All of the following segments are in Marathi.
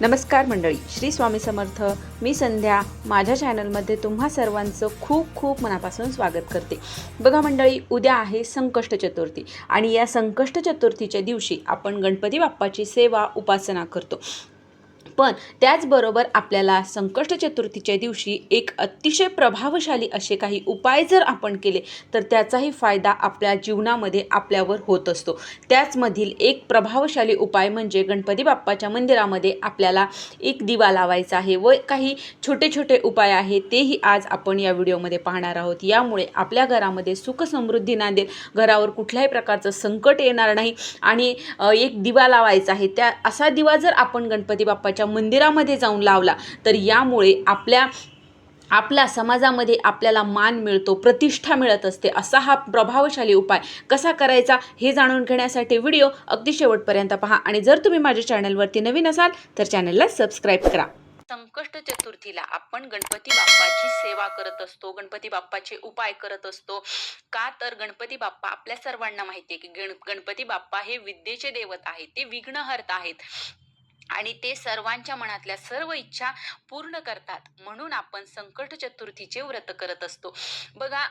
नमस्कार मंडळी श्री स्वामी समर्थ. मी संध्या. माझ्या चॅनलमध्ये तुम्हा सर्वांचं खूप खूप मनापासून स्वागत करते. बघा मंडळी उद्या आहे संकष्ट चतुर्थी आणि या संकष्ट चतुर्थीच्या दिवशी आपण गणपती बाप्पाची सेवा उपासना करतो. पण त्याचबरोबर आपल्याला संकष्ट चतुर्थीच्या दिवशी एक अतिशय प्रभावशाली असे काही उपाय जर आपण केले तर त्याचाही फायदा आपल्या जीवनामध्ये आपल्यावर होत असतो. त्याचमधील एक प्रभावशाली उपाय म्हणजे गणपती बाप्पाच्या मंदिरामध्ये आपल्याला एक दिवा लावायचा आहे व काही छोटे छोटे उपाय आहेत तेही आज आपण या व्हिडिओमध्ये पाहणार आहोत. यामुळे आपल्या घरामध्ये सुख समृद्धी नांदेल. घरावर कुठल्याही प्रकारचं संकट येणार नाही आणि एक दिवा लावायचा आहे. त्या असा दिवा जर आपण गणपती बाप्पाच्या मंदिरामध्ये जाऊन लावला. तर यामुळे आपल्या आपला समाजामध्ये आपल्याला मान मिळतो प्रतिष्ठा मिळत असते. असा हा प्रभावशाली उपाय कसा करायचा हे जाणून घेण्यासाठी व्हिडिओ अगदी शेवटपर्यंत पहा. आणि जर तुम्ही माझ्या चॅनलवरती नवीन असाल तर चॅनलला सबस्क्राईब करा. संकष्ट चतुर्थीला आपण गणपती बाप्पाची सेवा करत असतो. गणपती बाप्पाचे उपाय करत असतो. का तर गणपती बाप्पा आपल्या सर्वांना माहिती आहे की गण गणपती बाप्पा हे विद्येचे देवत आहेत. ते विघ्नहर्त आहेत. आणि ते सर्वांच्या मनातल्या सर्व इच्छा पूर्ण करतात. म्हणून आपण संकट चतुर्थीचे व्रत करत असतो. बघा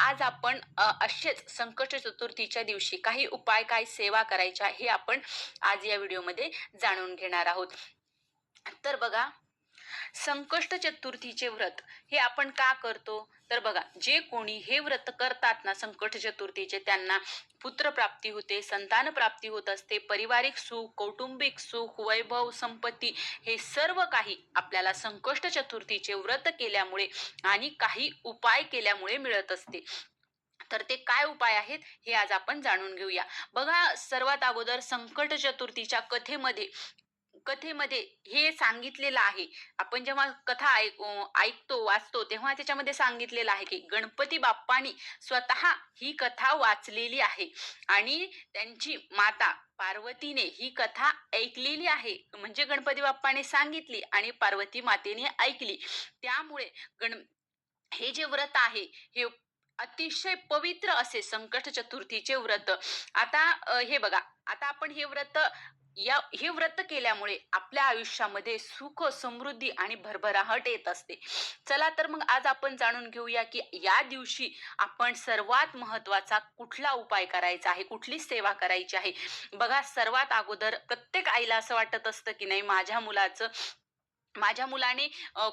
आज आपण असेच संकट चतुर्थीच्या दिवशी काही उपाय काय सेवा करायच्या हे आपण आज या व्हिडिओमध्ये जाणून घेणार आहोत. तर बघा संकष्ट चतुर्थीचे व्रत. हे आपण का करतो? तर बघा जे कोणी हे व्रत करतात ना संकट चतुर्थीचे त्यांना पुत्रप्राप्ती होते संतान प्राप्ती होत असते पारिवारिक सुख कौटुंबिक सुख वैभव संपत्ती हे सर्व काही आपल्याला संकष्ट चतुर्थीचे व्रत केल्यामुळे आणि काही उपाय केल्यामुळे मिळत असते. तर ते काय उपाय आहेत? हे आज आपण जाणून घेऊया. बघा सर्वात अगोदर संकट चतुर्थीच्या कथेमध्ये कथेमध्ये हे सांगितलेलं आहे. आपण जेव्हा कथा ऐक ऐकतो वाचतो तेव्हा त्याच्यामध्ये सांगितलेलं आहे की गणपती बाप्पानी स्वतः ही कथा वाचलेली आहे. आणि त्यांची माता पार्वतीने ही कथा ऐकलेली आहे. म्हणजे गणपती बाप्पाने सांगितली आणि पार्वती मातेने ऐकली. त्यामुळे गण हे जे व्रत आहे हे अतिशय पवित्र असे संकट चतुर्थीचे व्रत. आता हे बघा. आता आपण हे व्रत या हे व्रत केल्यामुळे आपल्या आयुष्यामध्ये सुख समृद्धी आणि भरभराहट येत असते. चला तर मग आज आपण जाणून घेऊया की या दिवशी आपण सर्वात महत्त्वाचा कुठला उपाय करायचा आहे कुठली सेवा करायची आहे? बघा सर्वात अगोदर प्रत्येक आईला असं वाटत असतं की नाही माझ्या मुलाचं माझ्या मुलाने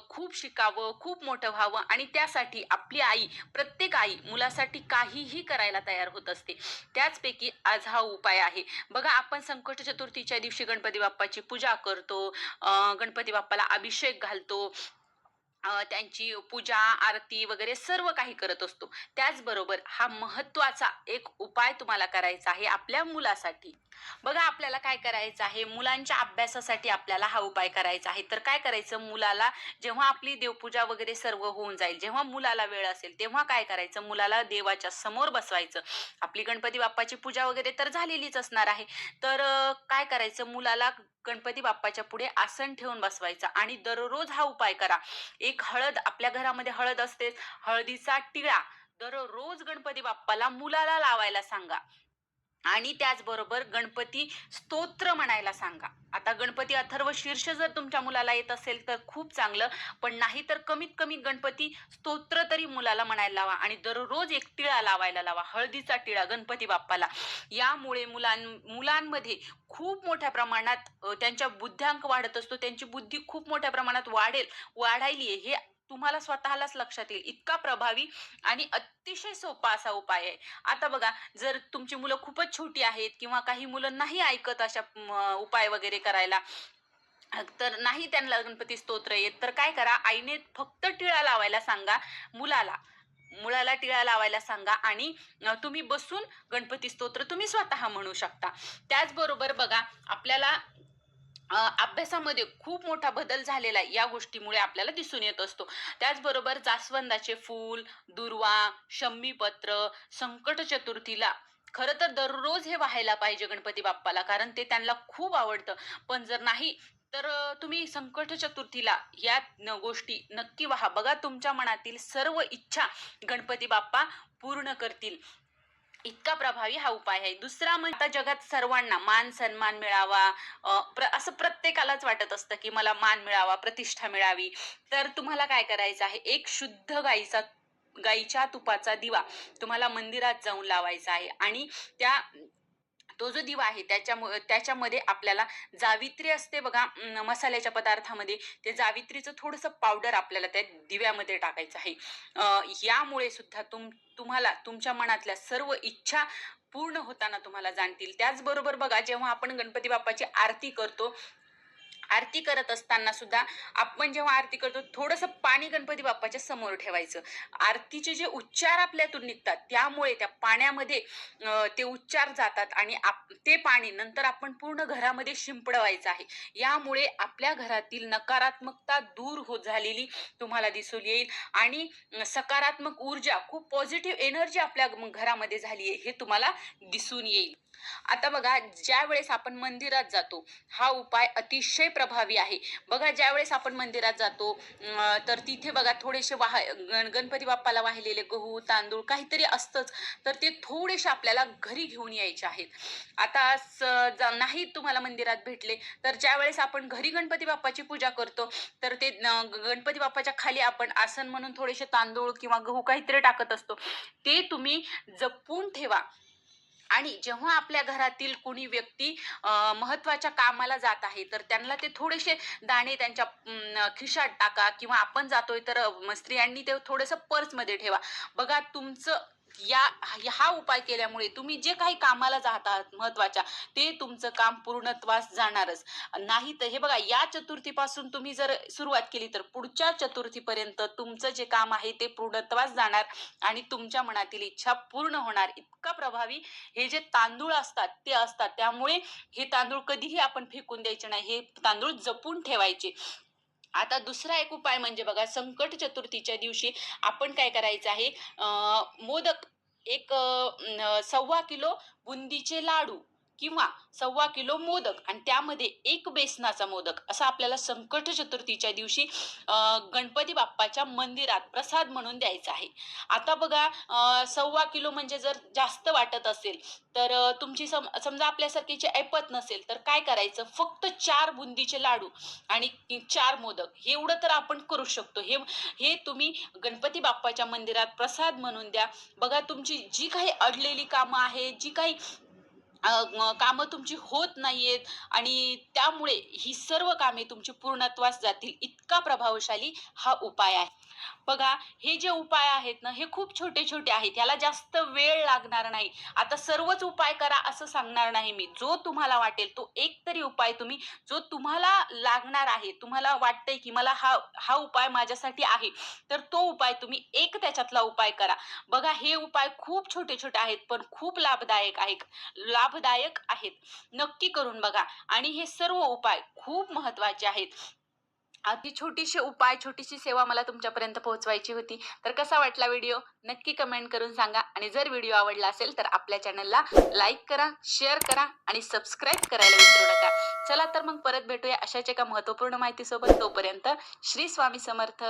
खूप शिकावं खूप मोठं व्हावं आणि त्यासाठी आपली आई प्रत्येक आई मुलासाठी काहीही करायला तयार होत असते. त्याचपैकी आज हा उपाय आहे. बघा आपण संकट चतुर्थीच्या दिवशी गणपती बाप्पाची पूजा करतो गणपती बाप्पाला अभिषेक घालतो. त्यांची पूजा आरती वगैरे सर्व काही करत असतो. त्याचबरोबर हा महत्त्वाचा एक उपाय तुम्हाला करायचा आहे आपल्या मुलासाठी. बघा आपल्याला काय करायचं आहे? मुलांच्या अभ्यासासाठी आपल्याला हा उपाय करायचा आहे. तर काय करायचं? मुलाला जेव्हा आपली देवपूजा वगैरे सर्व होऊन जाईल जेव्हा मुलाला वेळ असेल तेव्हा काय करायचं? मुलाला देवाच्या समोर बसवायचं. आपली गणपती बाप्पाची पूजा वगैरे तर झालेलीच असणार आहे. तर काय करायचं? मुलाला गणपती बाप्पाच्या पुढे आसन ठेवून बसवायचं आणि दररोज हा उपाय करा. एक हळद आपल्या घरामध्ये हळद असते. हळदीचा टिळा दररोज गणपती बाप्पाला मुलाला लावायला सांगा. आणि त्याचबरोबर गणपती स्तोत्र म्हणायला सांगा. आता गणपती अथर्व शीर्ष जर तुमच्या मुलाला येत असेल तर खूप चांगलं पण नाही तर कमीत कमी गणपती स्तोत्र तरी मुलाला म्हणायला लावा आणि दररोज एक टिळा लावायला लावा हळदीचा टिळा गणपती बाप्पाला. यामुळे मुलां मुलांमध्ये खूप मोठ्या प्रमाणात त्यांच्या बुद्ध्यांक वाढत असतो त्यांची बुद्धी खूप मोठ्या प्रमाणात वाढेल वाढायली आहे हे तुम्हाला स्वतःलाच लक्षात येईल. इतका प्रभावी आणि अतिशय सोपा असा उपाय आहे. आता बघा जर तुमची मुलं खूपच छोटी आहेत किंवा काही मुलं नाही ऐकत अशा उपाय वगैरे करायला तर नाही त्यांना गणपती स्तोत्र येत. तर काय करा आईने फक्त टिळा लावायला सांगा मुलाला. मुलाला टिळा लावायला सांगा आणि तुम्ही बसून गणपती स्तोत्र तुम्ही स्वतः म्हणू शकता. त्याचबरोबर बघा आपल्याला अभ्यासामध्ये खूप मोठा बदल झालेला या गोष्टीमुळे आपल्याला दिसून येत असतो. त्याचबरोबर जास्वंदाचे फूल दुर्वा शम्मीपत्र संकट चतुर्थीला खरं तर दररोज हे व्हायला पाहिजे गणपती बाप्पाला कारण ते त्यांना खूप आवडतं. पण जर नाही तर तुम्ही संकट चतुर्थीला या न- गोष्टी नक्की व्हा. बघा तुमच्या मनातील सर्व इच्छा गणपती बाप्पा पूर्ण करतील. इतका प्रभावी हा उपाय आहे. दुसरा म्हणजे जगात सर्वांना मान सन्मान मिळावा प्र असं प्रत्येकालाच वाटत असतं की मला मान मिळावा प्रतिष्ठा मिळावी. तर तुम्हाला काय करायचं आहे? एक शुद्ध गाईचा गाईच्या तुपाचा दिवा तुम्हाला मंदिरात जाऊन लावायचा आहे. आणि त्या तो जो दिवा आहे त्याच्यामुळे त्याच्यामध्ये आपल्याला जावित्री असते बघा मसाल्याच्या पदार्थामध्ये. ते जावित्रीचं थोडंसं पावडर आपल्याला त्या दिव्यामध्ये टाकायचं आहे. यामुळे सुद्धा तुम तुम्हाला तुमच्या मनातल्या सर्व इच्छा पूर्ण होताना तुम्हाला जाणतील. त्याचबरोबर बघा जेव्हा आपण गणपती बाप्पाची आरती करतो आरती करत असताना सुद्धा आपण जेव्हा आरती करतो थोडंसं पाणी गणपती बाप्पाच्या समोर ठेवायचं. आरतीचे जे उच्चार आपल्यातून निघतात त्यामुळे त्या पाण्यामध्ये ते उच्चार जातात आणि आप ते पाणी नंतर आपण पूर्ण घरामध्ये शिंपडवायचं आहे. यामुळे आपल्या घरातील नकारात्मकता दूर होत झालेली तुम्हाला दिसून येईल आणि सकारात्मक ऊर्जा खूप पॉझिटिव्ह एनर्जी आपल्या घरामध्ये झाली आहे हे तुम्हाला दिसून येईल. आता बघा ज्या वेळेस आपण मंदिरात जातो हा उपाय अतिशय प्रभावी आहे. बघा ज्या वेळेस आपण मंदिरात जातो तर तिथे बघा थोडेसे वाह गण गणपती बाप्पाला वाहिलेले गहू तांदूळ काहीतरी असतंच तर ते थोडेसे आपल्याला घरी घेऊन यायचे आहेत. आता स- नाही तुम्हाला मंदिरात भेटले तर ज्या वेळेस आपण घरी गणपती बाप्पाची पूजा करतो तर ते गणपती बाप्पाच्या खाली आपण आसन म्हणून थोडेसे तांदूळ किंवा गहू काहीतरी टाकत असतो ते तुम्ही जपून ठेवा. आणि जेव्हा आपल्या घरातील कुणी व्यक्ती महत्त्वाच्या कामाला जात आहे तर त्यांना ते थोडेसे दाणे त्यांच्या खिशात टाका किंवा आपण जातोय तर स्त्रियांनी ते थोडंसं पर्समध्ये ठेवा. बघा तुमचं या हा उपाय केल्यामुळे तुम्ही जे काही कामाला जात आहात महत्त्वाच्या ते तुमचं काम पूर्णत्वास जाणारच. नाही तर हे बघा या चतुर्थीपासून तुम्ही जर सुरुवात केली तर पुढच्या चतुर्थीपर्यंत तुमचं जे काम आहे ते पूर्णत्वास जाणार आणि तुमच्या मनातील इच्छा पूर्ण होणार. इतका प्रभावी हे जे तांदूळ असतात ते असतात. त्यामुळे हे तांदूळ कधीही आपण फेकून द्यायचे नाही. हे तांदूळ जपून ठेवायचे. आता दुसरा एक उपाय म्हणजे बघा संकट चतुर्थीच्या दिवशी आपण काय करायचं आहे? मोदक एक सव्वा किलो बुंदीचे लाडू. किंवा सव्वा किलो मोदक आणि त्यामध्ये एक बेसनाचा मोदक असा आपल्याला संकट चतुर्थीच्या दिवशी गणपती बाप्पाच्या मंदिरात प्रसाद म्हणून द्यायचा आहे. आता बघा सव्वा किलो म्हणजे जर जास्त वाटत असेल तर तुमची सम समजा आपल्यासारखीची ऐपत नसेल तर काय करायचं? फक्त चार बुंदीचे लाडू आणि चार मोदक. हे एवढं तर आपण करू शकतो. हे हे तुम्ही गणपती बाप्पाच्या मंदिरात प्रसाद म्हणून द्या. बघा तुमची जी काही अडलेली कामं आहेत जी काही कामं तुमची होत नाहीयेत आणि त्यामुळे ही सर्व कामे तुमची पूर्णत्वास जातील इतका प्रभावशाली हा उपाय आहे. बघा हे जे उपाय आहेत ना हे खूप छोटे छोटे आहेत. याला जास्त वेळ लागणार नाही. आता सर्वच उपाय करा असं सांगणार नाही मी. जो तुम्हाला वाटेल तो एक तरी उपाय तुम्ही जो तुम्हाला लागणार आहे तुम्हाला वाटतंय की मला हा हा उपाय माझ्यासाठी आहे तर तो उपाय तुम्ही एक त्याच्यातला उपाय करा. बघा हे उपाय खूप छोटे छोटे आहेत पण खूप लाभदायक आहेत. लाभदायक आहेत. नक्की करून बघा. आणि हे सर्व उपाय खूप महत्त्वाचे आहेत. अगदी छोटीशी उपाय छोटीशी सेवा मला तुमच्यापर्यंत पोहोचवायची होती. तर कसा वाटला व्हिडिओ? नक्की कमेंट करून सांगा. आणि जर व्हिडिओ आवडला असेल तर आपल्या चॅनलला लाईक करा शेअर करा आणि सबस्क्राईब करायला विसरू नका. चला तर मग परत भेटूया अशाच एका महत्त्वपूर्ण माहितीसोबत. तोपर्यंत श्री स्वामी समर्थ.